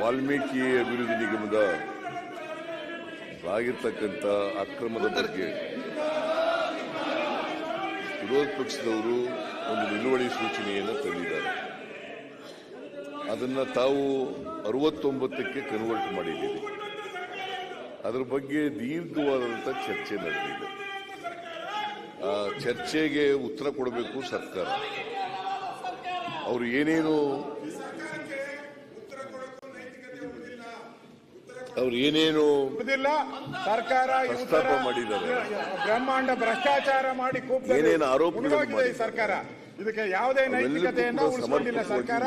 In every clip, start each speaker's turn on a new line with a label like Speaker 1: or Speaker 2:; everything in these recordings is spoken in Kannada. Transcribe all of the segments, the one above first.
Speaker 1: ವಾಲ್ಮೀಕಿ ಅಭಿವೃದ್ಧಿ ನಿಗಮದ ಆಗಿರ್ತಕ್ಕಂಥ ಅಕ್ರಮದ ಬಗ್ಗೆ ವಿರೋಧ ಪಕ್ಷದವರು ಒಂದು ನಿಲುವಳಿ ಸೂಚನೆಯನ್ನು ತಂದಿದ್ದಾರೆ. ಅದನ್ನ ತಾವು ಅರವತ್ತೊಂಬತ್ತಕ್ಕೆ ಕನ್ವರ್ಟ್ ಮಾಡಿದ್ದೀರಿ ಅದರ ಬಗ್ಗೆ ದೀರ್ಘವಾದಂಥ ಚರ್ಚೆ ನಡೆದಿದೆ. ಆ ಚರ್ಚೆಗೆ ಉತ್ತರ ಕೊಡಬೇಕು ಸರ್ಕಾರ. ಅವರು ಏನೇನು ಅವ್ರು ಏನೇನು
Speaker 2: ಸರ್ಕಾರ
Speaker 1: ಪ್ರಸ್ತಾಪ ಮಾಡಿದ್ದಾರೆ.
Speaker 2: ಬ್ರಹ್ಮಾಂಡ ಭ್ರಷ್ಟಾಚಾರ ಮಾಡಿ.
Speaker 1: ಏನೇನು ಆರೋಪ
Speaker 2: ಸರ್ಕಾರ ಇದಕ್ಕೆ ಯಾವುದೇ ನೈತಿಕತೆಯನ್ನು ಉಳಿಸಿಕೊಂಡಿಲ್ಲ ಸರ್ಕಾರ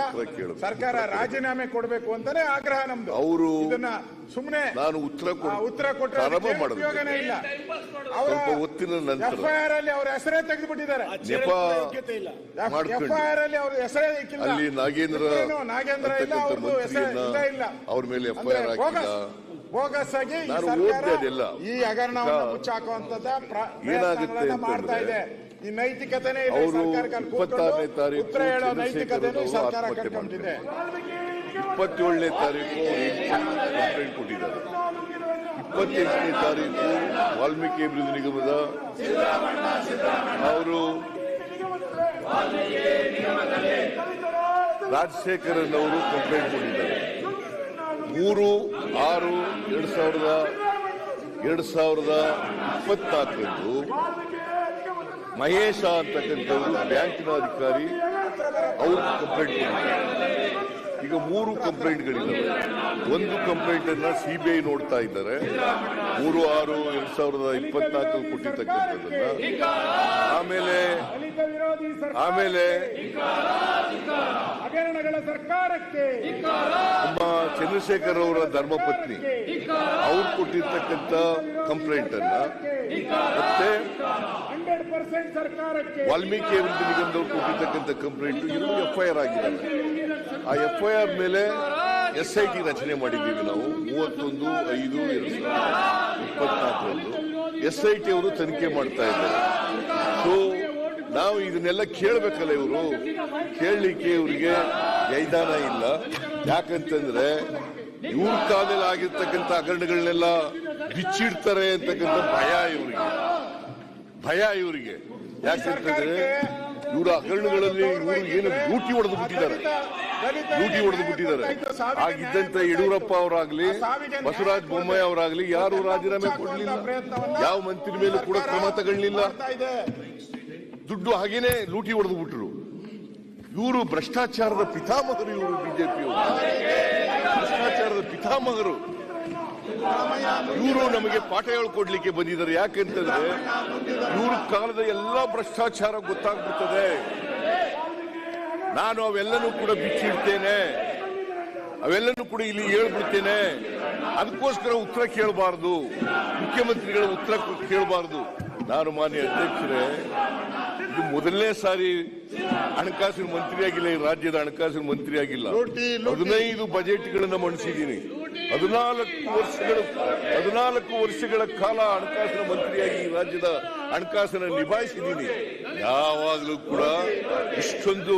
Speaker 2: ಸರ್ಕಾರ ರಾಜೀನಾಮೆ ಕೊಡಬೇಕು ಅಂತಾನೆ ಆಗ್ರಹ ನಮ್ದು.
Speaker 1: ಅವರು
Speaker 2: ಇದನ್ನ ಸುಮ್ಮನೆ
Speaker 1: ನಾನು ಉತ್ತರ
Speaker 2: ಉತ್ತರ ಕೊಟ್ಟರೆ. ಉಪಯೋಗನೇ ಇಲ್ಲ. ಅವರ
Speaker 1: ಒತ್ತಿನ
Speaker 2: ಎಫ್ಐಆರ್ ಅಲ್ಲಿ ಅವರ ಹೆಸರೇ
Speaker 1: ತೆಗೆದುಬಿಟ್ಟಿದ್ದಾರೆ.
Speaker 2: ಎಫ್ಐಆರ್ ಅಲ್ಲಿ ಅವ್ರ ಹೆಸರೇ ಇಕ್ಕಿಲ್ಲ
Speaker 1: ಅಲ್ಲಿ ನಾಗೇಂದ್ರ
Speaker 2: ನಾಗೇಂದ್ರ ಇಲ್ಲ
Speaker 1: ಅವರು
Speaker 2: ಅವ್ರದ್ದು ಹೆಸರು ಇಲ್ಲ ಇಲ್ಲ.
Speaker 1: ಅವ್ರ ಮೇಲೆ ಎಫ್ಐಆರ್ ಹಾಕಿಲ್ಲ
Speaker 2: ಬೋಗಸ್ ಆಗಿ ಈ ಹಗರಣವನ್ನು
Speaker 1: ಈಗ
Speaker 2: ಮುಚ್ಚಾಕುವಂತದ
Speaker 1: ಏನಾಗುತ್ತೆ
Speaker 2: ಪ್ರಯತ್ನಗಳನ್ನ ಮಾಡ್ತಾ ಇದೆ. ಈ ನೈತಿಕತೆನೇ
Speaker 1: ಇಪ್ಪತ್ತಾರನೇ ತಾರೀಕು ಇಪ್ಪತ್ತೇಳನೇ ತಾರೀಕು ಕಂಪ್ಲೇಂಟ್ ಕೊಟ್ಟಿದ್ದಾರೆ. ಇಪ್ಪತ್ತೆಂಟನೇ ತಾರೀಕು ವಾಲ್ಮೀಕಿ ಅಭಿವೃದ್ಧಿ ನಿಗಮದ ಅವರು ರಾಜಶೇಖರನ್ ಅವರು ಕಂಪ್ಲೇಂಟ್ ಕೊಟ್ಟಿದ್ದಾರೆ. ಮೂರು ಆರು ಎರಡ್ ಸಾವಿರದ ಎರಡ್ ಸಾವಿರದ ಇಪ್ಪತ್ನಾಲ್ಕರಂದು ಮಹೇಶ ಅಂತಕ್ಕಂಥವ್ರು ಬ್ಯಾಂಕಿನ ಅಧಿಕಾರಿ ಅವರು ಕಂಪ್ಲೇಂಟ್ ಈಗ ಮೂರು ಕಂಪ್ಲೇಂಟ್ಗಳಿವೆ ಒಂದು ಕಂಪ್ಲೇಂಟ್ ಅನ್ನ ಸಿಬಿಐ ನೋಡ್ತಾ ಇದ್ದಾರೆ. ಮೂರು ಆರು ಎರಡ್ ಸಾವಿರದ ಇಪ್ಪತ್ನಾಲ್ಕು ಕೊಟ್ಟಿರ್ತಕ್ಕಂಥದ್ದನ್ನ. ಆಮೇಲೆ ಆಮೇಲೆ
Speaker 2: ಸರ್ಕಾರಕ್ಕೆ
Speaker 1: ನಮ್ಮ ಚಂದ್ರಶೇಖರ್ ಅವರ ಧರ್ಮಪತ್ನಿ ಅವ್ರು ಕೊಟ್ಟಿರ್ತಕ್ಕಂಥ ಕಂಪ್ಲೇಂಟ್ ಅನ್ನ ಮತ್ತೆ ವಾಲ್ಮೀಕಿ ನಿಗಮದವ್ರು ಕೊಟ್ಟಿರ್ತಕ್ಕಂಥ ಕಂಪ್ಲೇಂಟ್. ಇನ್ನೂ ಎಫ್ಐಆರ್ ಆಗಿದೆ ಆ ಎಫ್ಐಆರ್ ಮೇಲೆ ಎಸ್ ಟಿ ರಚನೆ ಮಾಡಿದ್ದೀವಿ ನಾವು. ಮೂವತ್ತೊಂದು, ಐದು, ಎರಡು ಸಾವಿರದ ಇಪ್ಪತ್ನಾಲ್ಕರಂದು ಎಸ್ ಟಿ ಅವರು ತನಿಖೆ ಮಾಡ್ತಾ ಇದ್ದಾರೆ. ಸೊ ನಾವು ಇದನ್ನೆಲ್ಲ ಕೇಳಬೇಕಲ್ಲ ಇವರು. ಕೇಳಲಿಕ್ಕೆ ಇವರಿಗೆ ಜೈದಾನ ಇಲ್ಲ. ಯಾಕಂತಂದ್ರೆ ಇವ್ರ ಕಾಲದಲ್ಲಿ ಆಗಿರ್ತಕ್ಕಂಥ ಹಗರಣಗಳನ್ನೆಲ್ಲ ಬಿಚ್ಚಿಡ್ತಾರೆ ಅಂತಕ್ಕಂಥ ಭಯ ಇವರಿಗೆ. ಭಯ ಇವರಿಗೆ. ಯಾಕಂತಂದ್ರೆ ಇವರ ಹಗರಣಗಳಲ್ಲಿ ಇವರು ಏನು ಲೂಟಿ ಹೊಡೆದು ಬಿಟ್ಟಿದ್ದಾರೆ. ಲೂಟಿ ಹೊಡೆದು ಬಿಟ್ಟಿದ್ದಾರೆ. ಆಗಿದ್ದಂತ ಯಡಿಯೂರಪ್ಪ ಅವರಾಗ್ಲಿ ಬಸವರಾಜ ಬೊಮ್ಮಾಯಿ ಅವರಾಗ್ಲಿ ಯಾರು ರಾಜೀನಾಮೆ ಕೊಡಲಿಲ್ಲ. ಯಾವ ಮಂತ್ರಿ ಮೇಲೂ ಕೂಡ ಕ್ರಮ ತಗೊಳ್ಳಿಲ್ಲ. ದುಡ್ಡು ಹಾಗೇನೆ ಲೂಟಿ ಹೊಡೆದು ಬಿಟ್ಟರು ಇವರು ಭ್ರಷ್ಟಾಚಾರದ ಪಿತಾಮಹರು ಇವರು ಬಿಜೆಪಿ ಭ್ರಷ್ಟಾಚಾರದ ಪಿತಾಮಹರು. ಇವರು ನಮಗೆ ಪಾಠ ಹೇಳ್ಕೊಡ್ಲಿಕ್ಕೆ ಬಂದಿದ್ದಾರೆ. ಯಾಕಂತಂದ್ರೆ ಇವ್ರ ಕಾಲದ ಎಲ್ಲ ಭ್ರಷ್ಟಾಚಾರ ಗೊತ್ತಾಗ್ಬಿಡ್ತದೆ. ನಾನು ಅವೆಲ್ಲನೂ ಕೂಡ ಬಿಚ್ಚಿಡ್ತೇನೆ ಅವೆಲ್ಲನೂ ಕೂಡ ಇಲ್ಲಿ ಹೇಳ್ಬಿಡ್ತೇನೆ. ಅದಕ್ಕೋಸ್ಕರ ಉತ್ತರ ಕೇಳಬಾರದು. ಮುಖ್ಯಮಂತ್ರಿಗಳ ಉತ್ತರ ಕೇಳಬಾರದು. ನಾನು ಮಾನ್ಯ ಅಧ್ಯಕ್ಷರೇ ಇದು ಮೊದಲನೇ ಸಾರಿ ಹಣಕಾಸಿನ ಮಂತ್ರಿಯಾಗಿಲ್ಲ ಈ ರಾಜ್ಯದ ಹಣಕಾಸಿನ
Speaker 2: ಮಂತ್ರಿಯಾಗಿಲ್ಲ.
Speaker 1: ಹದಿನೈದು ಬಜೆಟ್ಗಳನ್ನ ಮಂಡಿಸಿದ್ದೀನಿ. ಹದಿನಾಲ್ಕು ವರ್ಷಗಳ ಹದಿನಾಲ್ಕು ವರ್ಷಗಳ ಕಾಲ ಹಣಕಾಸಿನ ಮಂತ್ರಿಯಾಗಿ ಈ ರಾಜ್ಯದ ಹಣಕಾಸಿನ ನಿಭಾಯಿಸಿದ್ದೀನಿ. ಯಾವಾಗಲೂ ಕೂಡ ಇಷ್ಟೊಂದು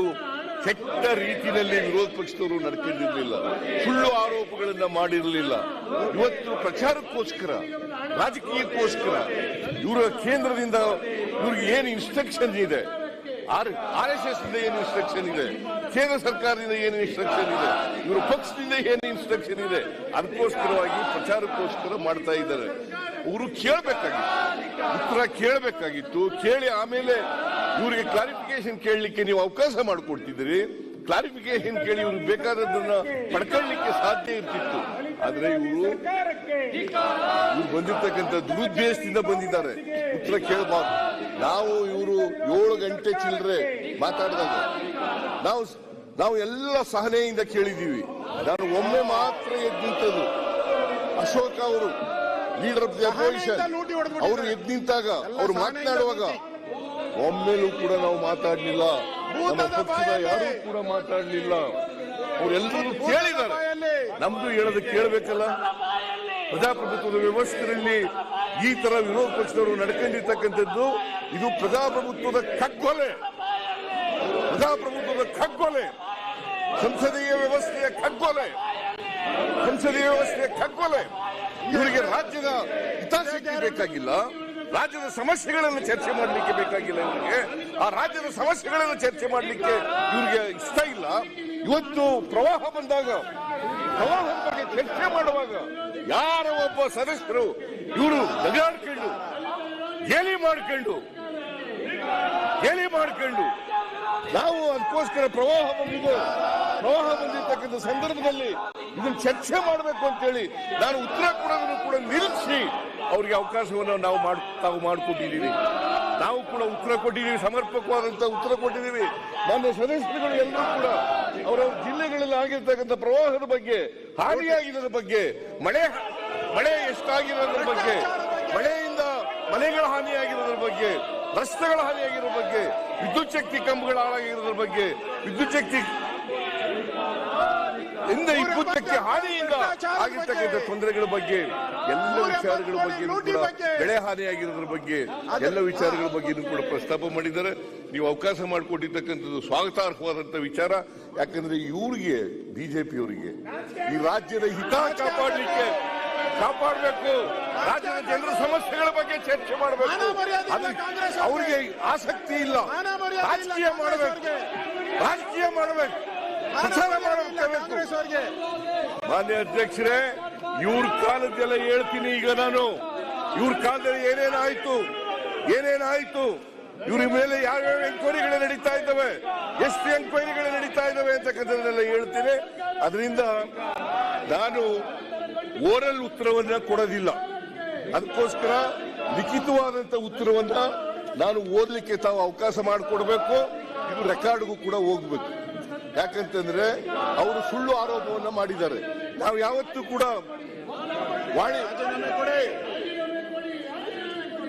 Speaker 1: ಕೆಟ್ಟ ರೀತಿಯಲ್ಲಿ ವಿರೋಧ ಪಕ್ಷದವರು ನಡ್ಕೊಂಡಿರ್ಲಿಲ್ಲ. ಸುಳ್ಳು ಆರೋಪಗಳನ್ನ ಮಾಡಿರಲಿಲ್ಲ. ಇವತ್ತು ಪ್ರಚಾರಕ್ಕೋಸ್ಕರ, ರಾಜಕೀಯಕ್ಕೋಸ್ಕರ ಇವರ ಕೇಂದ್ರದಿಂದ ಇವ್ರಿಗೆ ಏನು ಇನ್ಸ್ಟ್ರಕ್ಷನ್ ಇದೆ? ಆರ್ ಎಸ್ ಎಸ್ ಇಂದ ಏನು ಇನ್ಸ್ಟ್ರಕ್ಷನ್ ಇದೆ? ಕೇಂದ್ರ ಸರ್ಕಾರದಿಂದ ಏನು ಇನ್ಸ್ಟ್ರಕ್ಷನ್ ಇದೆ? ಇವರು ಪಕ್ಷದಿಂದ ಏನು ಇನ್ಸ್ಟ್ರಕ್ಷನ್ ಇದೆ. ಅದಕ್ಕೋಸ್ಕರವಾಗಿ ಪ್ರಚಾರಕ್ಕೋಸ್ಕರ ಮಾಡ್ತಾ ಇದ್ದಾರೆ. ಅವರು ಕೇಳಬೇಕಾಗಿತ್ತು. ಉತ್ತರ ಕೇಳಬೇಕಾಗಿತ್ತು. ಕೇಳಿ ಆಮೇಲೆ ಇವರಿಗೆ ಕ್ಲಾರಿಫಿಕೇಶನ್ ಕೇಳಲಿಕ್ಕೆ ನೀವು ಅವಕಾಶ ಮಾಡಿಕೊಡ್ತಿದ್ದೀರಿ. ಕ್ಲಾರಿಫಿಕೇಶನ್ ಕೇಳಿ ಇವ್ರಿಗೆ ಬೇಕಾದದನ್ನ ಪಡ್ಕೊಳ್ಳಿಕ್ಕೆ ಸಾಧ್ಯ ಇರ್ತಿತ್ತು. ಆದ್ರೆ ಇವರು ಇವ್ರು ಬಂದಿರ್ತಕ್ಕಂಥ ದುರುದ್ದೇಶದಿಂದ ಬಂದಿದ್ದಾರೆ. ಉತ್ತರ ಕೇಳಬಾರ್ದು. ನಾವು ಇವರು ಏಳು ಗಂಟೆ ಚಿಲ್ಲರೆ ಮಾತಾಡಿದಾಗ ನಾವು ನಾವು ಎಲ್ಲ ಸಹನೆಯಿಂದ ಕೇಳಿದ್ದೀವಿ. ನಾನು ಒಮ್ಮೆ ಮಾತ್ರ ಎದ್ದು ನಿಂತದ್ದು ಅಶೋಕ್ ಅವರು ಲೀಡರ್ ಆಫ್ ದಿ ಅಪೋಸಿಷನ್. ಅವರು ಎದ್ದು ನಿಂತಾಗ ಅವರು ಮಾತನಾಡುವಾಗ ಒಮ್ಮೆಲೂ ಕೂಡ ನಾವು ಮಾತಾಡಲಿಲ್ಲ. ನಮ್ಮ ಪಕ್ಷದ. ಯಾರೂ ಕೂಡ ಮಾತಾಡಲಿಲ್ಲ. ಅವರೆಲ್ಲರೂ ಕೇಳಿದ್ದಾರೆ. ನಮ್ದು ಹೇಳೋದು ಕೇಳಬೇಕಲ್ಲ? ಪ್ರಜಾಪ್ರಭುತ್ವದ ವ್ಯವಸ್ಥೆಯಲ್ಲಿ ಈ ತರ ವಿರೋಧ ಪಕ್ಷದವರು ನಡ್ಕೊಂಡಿರ್ತಕ್ಕಂಥದ್ದು ಇದು ಪ್ರಜಾಪ್ರಭುತ್ವದ ಕಗ್ಗೊಲೆ. ಪ್ರಜಾಪ್ರಭುತ್ವದ ಕಗ್ಗೊಲೆ ಸಂಸದೀಯ ವ್ಯವಸ್ಥೆಯ ಕಗ್ಗೊಲೆ ಸಂಸದೀಯ ವ್ಯವಸ್ಥೆ ಕಗ್ಗೊಲೆ ಇವರಿಗೆ ರಾಜ್ಯದ ಹಿತಾಸಕ್ತಿ ಬೇಕಾಗಿಲ್ಲ. ರಾಜ್ಯದ ಸಮಸ್ಯೆಗಳನ್ನು ಚರ್ಚೆ ಮಾಡಲಿಕ್ಕೆ ಬೇಕಾಗಿಲ್ಲ ಇವರಿಗೆ. ಆ ರಾಜ್ಯದ ಸಮಸ್ಯೆಗಳನ್ನು ಚರ್ಚೆ ಮಾಡಲಿಕ್ಕೆ ಇವರಿಗೆ ಇಷ್ಟ ಇಲ್ಲ. ಇವತ್ತು ಪ್ರವಾಹ ಬಂದಾಗ ಪ್ರವಾಹ ಬಗ್ಗೆ ಚರ್ಚೆ ಮಾಡುವಾಗ ಯಾರ ಒಬ್ಬ ಸದಸ್ಯರು ಇವರು ನಗಾಡ್ಕೊಂಡು, ಗೇಲಿ ಮಾಡ್ಕೊಂಡು ಗೇಲಿ ಮಾಡ್ಕೊಂಡು ನಾವು ಅದಕ್ಕೋಸ್ಕರ ಪ್ರವಾಹ ಬಂದಿದೆ. ಪ್ರವಾಹ ಬಂದಿರ್ತಕ್ಕಂಥ ಸಂದರ್ಭದಲ್ಲಿ ಇದನ್ನ ಚರ್ಚೆ ಮಾಡಬೇಕು ಅಂತೇಳಿ ನಾನು ಉತ್ತರ ಕೊಡೋದನ್ನು ಕೂಡ ನಿಲ್ಲಿಸಿ ಅವರಿಗೆ ಅವಕಾಶವನ್ನು ನಾವು ಮಾಡ್, ತಾವು ಮಾಡಿಕೊಟ್ಟಿದ್ದೀವಿ. ನಾವು ಕೂಡ ಉತ್ತರ ಕೊಟ್ಟಿದ್ದೀವಿ ಸಮರ್ಪಕವಾದಂತ ಉತ್ತರ ಕೊಟ್ಟಿದ್ದೀವಿ. ನನ್ನ ಸದಸ್ಯರುಗಳು ಎಲ್ಲರೂ ಕೂಡ ಅವರವ್ರ ಜಿಲ್ಲೆಗಳಲ್ಲಿ ಆಗಿರ್ತಕ್ಕಂಥ ಪ್ರವಾಹದ ಬಗ್ಗೆ, ಹಾನಿಯಾಗಿರೋದ್ರ ಬಗ್ಗೆ, ಮಳೆ ಮಳೆ ಎಷ್ಟಾಗಿರೋದ್ರ ಬಗ್ಗೆ, ಮಳೆಯಿಂದ ಮನೆಗಳ ಹಾನಿಯಾಗಿರೋದ್ರ ಬಗ್ಗೆ ರಸ್ತೆಗಳ ಹಾನಿಯಾಗಿರೋ ಬಗ್ಗೆ, ವಿದ್ಯುತ್ ಶಕ್ತಿ ಕಂಬಗಳ ಹಾಳಾಗಿರೋದ್ರ ಬಗ್ಗೆ, ವಿದ್ಯುತ್ ಶಕ್ತಿ ಇಂದ ಶಕ್ತಿ ಹಾನಿಯಿಂದ ಆಗಿರ್ತಕ್ಕಂಥ ತೊಂದರೆಗಳ ಬಗ್ಗೆ, ಎಲ್ಲ ವಿಚಾರಗಳ ಬಗ್ಗೆ ಬೆಳೆ ಹಾನಿಯಾಗಿರೋದ್ರ ಬಗ್ಗೆ, ಎಲ್ಲ ವಿಚಾರಗಳ ಬಗ್ಗೆ ಕೂಡ ಪ್ರಸ್ತಾಪ ಮಾಡಿದ್ದಾರೆ. ನೀವು ಅವಕಾಶ ಮಾಡಿಕೊಟ್ಟಿರ್ತಕ್ಕಂಥದ್ದು ಸ್ವಾಗತಾರ್ಹವಾದಂಥ ವಿಚಾರ. ಯಾಕಂದ್ರೆ ಇವ್ರಿಗೆ ಬಿಜೆಪಿಯವರಿಗೆ, ಈ ರಾಜ್ಯದ ಹಿತ ಕಾಪಾಡಲಿಕ್ಕೆ ಕಾಪಾಡಬೇಕು. ರಾಜ್ಯದ ಜನರ ಸಮಸ್ಯೆಗಳ ಬಗ್ಗೆ ಚರ್ಚೆ ಮಾಡಬೇಕು. ಅವರಿಗೆ. ಆಸಕ್ತಿ ಇಲ್ಲ. ರಾಜಕೀಯ ಮಾಡಬೇಕು. ರಾಜಕೀಯ ಮಾಡಬೇಕು. ಪ್ರಚಾರ ಮಾಡಬೇಕು. ಮಾನ್ಯ ಅಧ್ಯಕ್ಷರೇ ಇವ್ರ ಕಾಲದೆಲ್ಲ ಹೇಳ್ತೀನಿ ಈಗ ನಾನು. ಇವ್ರ ಕಾಲದಲ್ಲಿ ಏನೇನಾಯ್ತು ಏನೇನಾಯ್ತು ಇವ್ರ ಮೇಲೆ ಯಾವ್ಯಾವ ಎಂಕ್ವೈರಿಗಳು ನಡೀತಾ ಇದ್ದಾವೆ? ಎಷ್ಟು ಎಂಕ್ವೈರಿಗಳು ನಡೀತಾ ಇದ್ದಾವೆ ಅಂತಕ್ಕಂಥದ್ದನ್ನೆಲ್ಲ ಹೇಳ್ತೀನಿ. ಅದರಿಂದ ನಾನು ಓರಲ್ ಉತ್ತರವನ್ನ ಕೊಡೋದಿಲ್ಲ. ಅದಕ್ಕೋಸ್ಕರ ಲಿಖಿತವಾದಂತ ಉತ್ತರವನ್ನ ನಾನು ಓದಲಿಕ್ಕೆ ತಾವು ಅವಕಾಶ ಮಾಡಿಕೊಡ್ಬೇಕು. ಇದು ರೆಕಾರ್ಡ್ಗೂ ಕೂಡ ಹೋಗ್ಬೇಕು. ಯಾಕಂತಂದ್ರೆ ಅವರು ಸುಳ್ಳು ಆರೋಪವನ್ನ ಮಾಡಿದ್ದಾರೆ. ನಾವು ಯಾವತ್ತೂ ಕೂಡ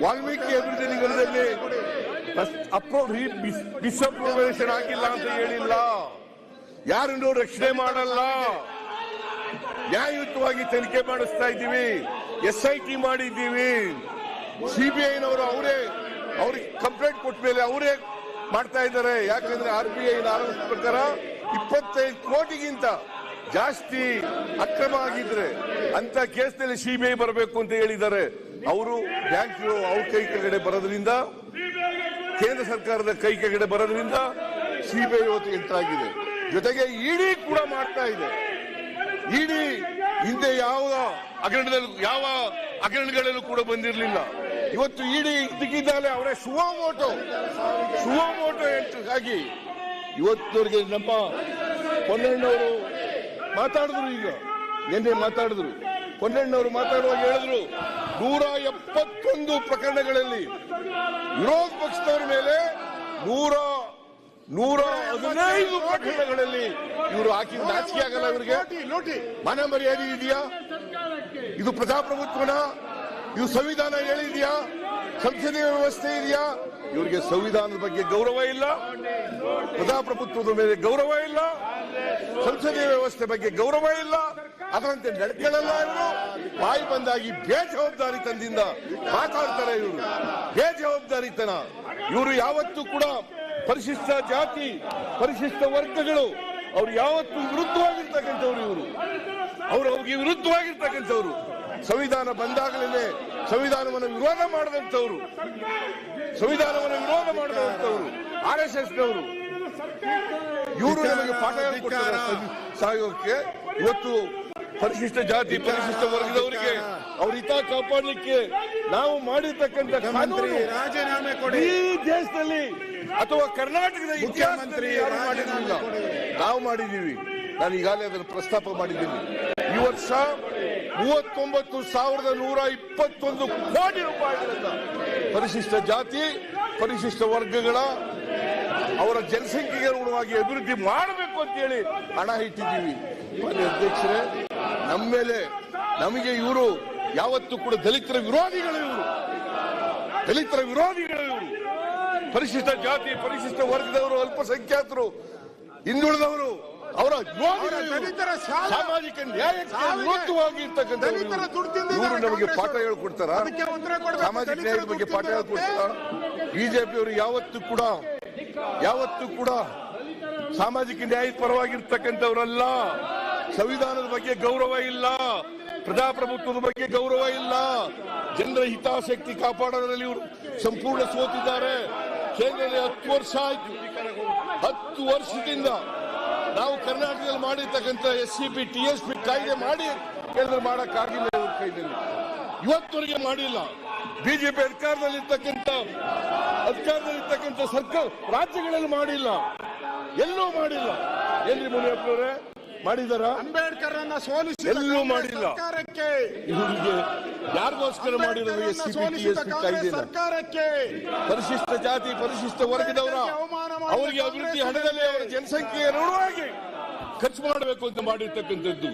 Speaker 1: ವಾಲ್ಮೀಕಿ ಅಭಿವೃದ್ಧಿ ನಿಗಮದಲ್ಲಿ ಡಿಸಪ್ರೊವೇಷನ್ ಆಗಿಲ್ಲ ಅಂತ ಹೇಳಿಲ್ಲ. ಯಾರನ್ನು ರಕ್ಷಣೆ ಮಾಡಲ್ಲ. ನ್ಯಾಯಯುತವಾಗಿ ತನಿಖೆ ಮಾಡಿಸ್ತಾ ಇದ್ದೀವಿ ಎಸ್ ಐ ಟಿ ಮಾಡಿದ್ದೀವಿ. ಸಿಬಿಐನವರು ಅವರೇ, ಅವ್ರಿಗೆ ಕಂಪ್ಲೇಂಟ್ ಕೊಟ್ಟ ಮೇಲೆ ಅವರೇ ಮಾಡ್ತಾ ಇದ್ದಾರೆ. ಯಾಕಂದ್ರೆ ಆರ್ ಬಿ ಐ ಪ್ರಕಾರ ಇಪ್ಪತ್ತೈದು ಕೋಟಿಗಿಂತ ಜಾಸ್ತಿ ಅಕ್ರಮ ಆಗಿದ್ರೆ ಅಂತ ಕೇಸ್ನಲ್ಲಿ ಸಿಬಿಐ ಬರಬೇಕು ಅಂತ ಹೇಳಿದ್ದಾರೆ. ಅವರು ಬ್ಯಾಂಕ್ ಅವ್ರ ಕೈ ಕೆಳಗಡೆ ಬರೋದ್ರಿಂದ, ಕೇಂದ್ರ ಸರ್ಕಾರದ ಕೈ ಕೆಳಗಡೆ ಬರೋದ್ರಿಂದ ಸಿಬಿಐ ಇವತ್ತು ಎಂಟ್ರಾಗಿದೆ. ಜೊತೆಗೆ ಇಡಿ ಕೂಡ ಮಾಡ್ತಾ ಇದೆ. ಇಡಿ ಹಿಂದೆ ಯಾವ ಹಗರಣದಲ್ಲೂ, ಯಾವ ಹಗರಣಗಳಲ್ಲೂ ಕೂಡ ಬಂದಿರಲಿಲ್ಲ. ಇವತ್ತು ಇಡಿ ಇದಕ್ಕಿದ್ದಾಲೆ ಅವರೇ ಸುವಮೋಟೋ ಎಂಟ್ರಿ ಆಗಿ ಇವತ್ತವರಿಗೆ ನಮ್ಮ ಪೊನ್ನಣ್ಣವರು ಮಾತಾಡಿದ್ರು ಈಗ. ನಿನ್ನೆ ಮಾತಾಡಿದ್ರು. ಪೊನ್ನಣ್ಣವರು ಮಾತಾಡುವಾಗ ಹೇಳಿದ್ರು, ನೂರ ಎಪ್ಪತ್ತೊಂದು ಪ್ರಕರಣಗಳಲ್ಲಿ ವಿರೋಧ ಪಕ್ಷದವರ ಮೇಲೆ ನೂರ ನೂರ ಹದಿನೈದು ಪ್ರಕರಣಗಳಲ್ಲಿ ಇವರು ಹಾಕಿ ನಾಚಿಕೆ ಆಗಲ್ಲ ಇವರಿಗೆ. ಮನೆ ಮರ್ಯಾದೆ ಇದೆಯಾ? ಇದು ಪ್ರಜಾಪ್ರಭುತ್ವನ? ಇದು ಸಂವಿಧಾನ ಹೇಳಿದ್ಯಾ? ಸಂಸದೀಯ ವ್ಯವಸ್ಥೆ ಇದೆಯಾ? ಇವರಿಗೆ ಸಂವಿಧಾನದ ಬಗ್ಗೆ ಗೌರವ ಇಲ್ಲ. ಪ್ರಜಾಪ್ರಭುತ್ವದ ಮೇಲೆ ಗೌರವ ಇಲ್ಲ. ಸಂಸದೀಯ ವ್ಯವಸ್ಥೆ ಬಗ್ಗೆ ಗೌರವ ಇಲ್ಲ. ಅದರಂತೆ ನಡ್ಕೊಳ್ಳಲ್ಲ ಇವರು. ಬಾಯಿ ಬಂದಾಗಿ ಬೇಜವಾಬ್ದಾರಿತನದಿಂದ ಮಾತಾಡ್ತಾರೆ ಇವರು. ಬೇಜವಾಬ್ದಾರಿತನ ಇವರು ಯಾವತ್ತೂ ಕೂಡ ಪರಿಶಿಷ್ಟ ಜಾತಿ, ಪರಿಶಿಷ್ಟ ವರ್ಗಗಳು ಅವ್ರು ಯಾವತ್ತೂ ವಿರುದ್ಧವಾಗಿರ್ತಕ್ಕಂಥವ್ರು ಇವರು. ಅವರು ಅವ್ರಿಗೆ ವಿರುದ್ಧವಾಗಿರ್ತಕ್ಕಂಥವ್ರು. ಸಂವಿಧಾನ ಬಂದಾಗಲೇ ಸಂವಿಧಾನವನ್ನು ವಿರೋಧ ಮಾಡಿದಂಥವ್ರು. ಸಂವಿಧಾನವನ್ನು ವಿರೋಧ ಮಾಡಿದಂಥವ್ರು. ಆರ್ ಎಸ್ ಎಸ್ ನವರು ಇವರು ನಮಗೆ ಪಾಠ ಹೇಳ್ಕೊಡ್ತಾರೆ ಸಹಯೋಗಕ್ಕೆ ಇವತ್ತು ಪರಿಶಿಷ್ಟ ಜಾತಿ ಪರಿಶಿಷ್ಟ ವರ್ಗದವರಿಗೆ ಅವ್ರ ಹಿತ ಕಾಪಾಡಲಿಕ್ಕೆ ನಾವು ಮಾಡಿರ್ತಕ್ಕಂಥ
Speaker 3: ಮಂತ್ರಿ
Speaker 1: ಕಾನೂನು
Speaker 3: ರಾಜೀನಾಮೆ ಕೊಡಿ.
Speaker 1: ಈ ದೇಶದಲ್ಲಿ ಅಥವಾ ಕರ್ನಾಟಕದ ಮುಖ್ಯಮಂತ್ರಿ ಮಾಡಿರಲಿಲ್ಲ ನಾವು ಮಾಡಿದ್ದೀವಿ. ನಾನು ಈಗಾಗಲೇ ಅದನ್ನು ಪ್ರಸ್ತಾಪ ಮಾಡಿದ್ದೀನಿ. ಈ ವರ್ಷ ಮೂವತ್ತೊಂಬತ್ತು ಸಾವಿರದ ನೂರ ಇಪ್ಪತ್ತೊಂದು ಕೋಟಿ ರೂಪಾಯಿಗಳನ್ನ ಪರಿಶಿಷ್ಟ ಜಾತಿ ಪರಿಶಿಷ್ಟ ವರ್ಗಗಳ ಅವರ ಜನಸಂಖ್ಯೆಗೆ ಅನುಗುಣವಾಗಿ ಅಭಿವೃದ್ಧಿ ಮಾಡಬೇಕು ಅಂತ ಹೇಳಿ ಹಣ ಇಟ್ಟಿದ್ದೀವಿ. ಅಧ್ಯಕ್ಷರೇ ನಮ್ಮ ಮೇಲೆ ನಮಗೆ ಇವರು ಯಾವತ್ತೂ ಕೂಡ ದಲಿತರ ವಿರೋಧಿಗಳು ಇವರು. ದಲಿತರ ವಿರೋಧಿಗಳು ಇವರು. ಪರಿಶಿಷ್ಟ ಜಾತಿ ಪರಿಶಿಷ್ಟ ವರ್ಗದವರು ಅಲ್ಪಸಂಖ್ಯಾತರು ಹಿಂದುಳಿದವರು ಅವರ
Speaker 3: ದಲಿತರ
Speaker 1: ಸಾಮಾಜಿಕ ನ್ಯಾಯಕ್ಕೆ ವಿರುದ್ಧವಾಗಿ ಇವರು. ನಮಗೆ ಪಾಠ. ಹೇಳ್ಕೊಡ್ತಾರ. ಸಾಮಾಜಿಕ ನ್ಯಾಯದ ಬಗ್ಗೆ ಪಾಠ ಹೇಳ್ಕೊಡ್ತಾರ? ಬಿಜೆಪಿಯವರು ಯಾವತ್ತೂ ಕೂಡ ಯಾವತ್ತೂ ಕೂಡ ಸಾಮಾಜಿಕ ನ್ಯಾಯದ ಪರವಾಗಿರ್ತಕ್ಕಂಥವ್ರಲ್ಲ. ಸಂವಿಧಾನದ ಬಗ್ಗೆ ಗೌರವ ಇಲ್ಲ. ಪ್ರಜಾಪ್ರಭುತ್ವದ ಬಗ್ಗೆ ಗೌರವ ಇಲ್ಲ. ಜನರ ಹಿತಾಸಕ್ತಿ ಕಾಪಾಡೋದ್ರಲ್ಲಿ ಇವರು ಸಂಪೂರ್ಣ ಸೋತಿದ್ದಾರೆ. ಕೇಂದ್ರದಲ್ಲಿ ಹತ್ತು ವರ್ಷ ಆಯ್ತು. ಹತ್ತು ವರ್ಷದಿಂದ ನಾವು ಕರ್ನಾಟಕದಲ್ಲಿ ಮಾಡಿರ್ತಕ್ಕಂಥ S C P T S P ಕಾಯ್ದೆ ಮಾಡಿ ಕೇಂದ್ರ ಮಾಡೋಕ್ಕಾಗಿಲ್ಲ ಇವ್ರ ಕೈದಲ್ಲಿ ಇವತ್ತುವರೆಗೆ ಮಾಡಿಲ್ಲ. ಬಿಜೆಪಿ ಅಧಿಕಾರದಲ್ಲಿರ್ತಕ್ಕಂಥ ಅಧಿಕಾರದಲ್ಲಿರ್ತಕ್ಕಂಥ ಸರ್ಕಾರ ರಾಜ್ಯಗಳಲ್ಲಿ ಮಾಡಿಲ್ಲ. ಎಲ್ಲೂ ಮಾಡಿಲ್ಲ. ಏನ್ರಿ ಮುನಿಯಪ್ಪನವರೇ ಮಾಡಿದಾರ?
Speaker 3: ಅಂಬೇಡ್ಕರ್ ಅನ್ನ ಸೋಲಿಸಿದ
Speaker 1: ಎಲ್ಲೂ ಮಾಡಿಲ್ಲ.
Speaker 3: ಸರ್ಕಾರಕ್ಕೆ.
Speaker 1: ಇವರಿಗೆ ಯಾರಿಗೋಸ್ಕರ ಮಾಡಿರೋದು
Speaker 3: ಸರ್ಕಾರಕ್ಕೆ.
Speaker 1: ಪರಿಶಿಷ್ಟ ಜಾತಿ ಪರಿಶಿಷ್ಟ ವರ್ಗದವರ ಅವರಿಗೆ ಅಭಿವೃದ್ಧಿ ಹಣದಲ್ಲಿ ಅವರ ಜನಸಂಖ್ಯೆಯ ಋಣವಾಗಿ ಖರ್ಚು ಮಾಡಬೇಕು ಅಂತ ಮಾಡಿರ್ತಕ್ಕಂಥದ್ದು.